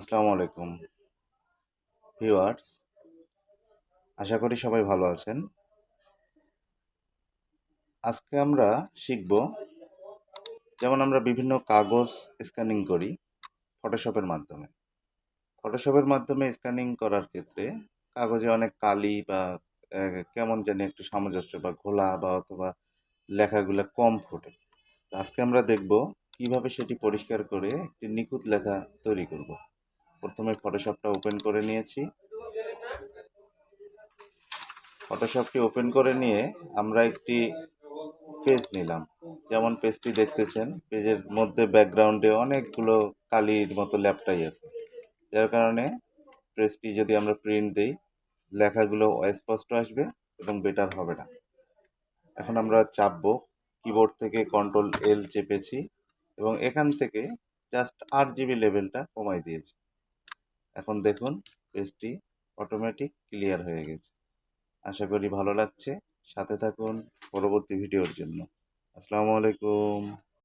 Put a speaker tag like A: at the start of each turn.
A: আসসালামু আলাইকুম। ভিউয়ার্স, আশা করি সবাই ভালো আছেন। আজকে আমরা শিখব যেমন আমরা বিভিন্ন কাগজ স্ক্যানিং করি ফটোশপের মাধ্যমে। ফটোশপের মাধ্যমে স্ক্যানিং করার ক্ষেত্রে কাগজে অনেক কালি বা কেমন জানি একটু সামঞ্জস্য বা ঘোলা বা অথবা লেখাগুলো কম ফোটে। আজকে আমরা দেখব কীভাবে সেটি পরিষ্কার করে একটি নিখুঁত লেখা তৈরি করব। প্রথমে ফটোশপটা ওপেন করে নিয়েছি। ফটোশপটি ওপেন করে নিয়ে আমরা একটি পেজ নিলাম। যেমন পেজটি দেখতেছেন পেজের মধ্যে ব্যাকগ্রাউন্ডে অনেকগুলো কালির মতো ল্যাপটাই আছে। যার কারণে পেজটি যদি আমরা প্রিন্ট দিই, লেখাগুলো অস্পষ্ট আসবে এবং বেটার হবে না। এখন আমরা চাপবো কিবোর্ড থেকে কন্ট্রোল এল চেপেছি এবং এখান থেকে জাস্ট আট জিবি লেভেলটা কমাই দিয়েছি। এখন দেখুন পেজটি অটোমেটিক ক্লিয়ার হয়ে গেছে। আশা করি ভালো লাগছে। সাথে থাকুন পরবর্তী ভিডিওর জন্য। আসসালামু আলাইকুম।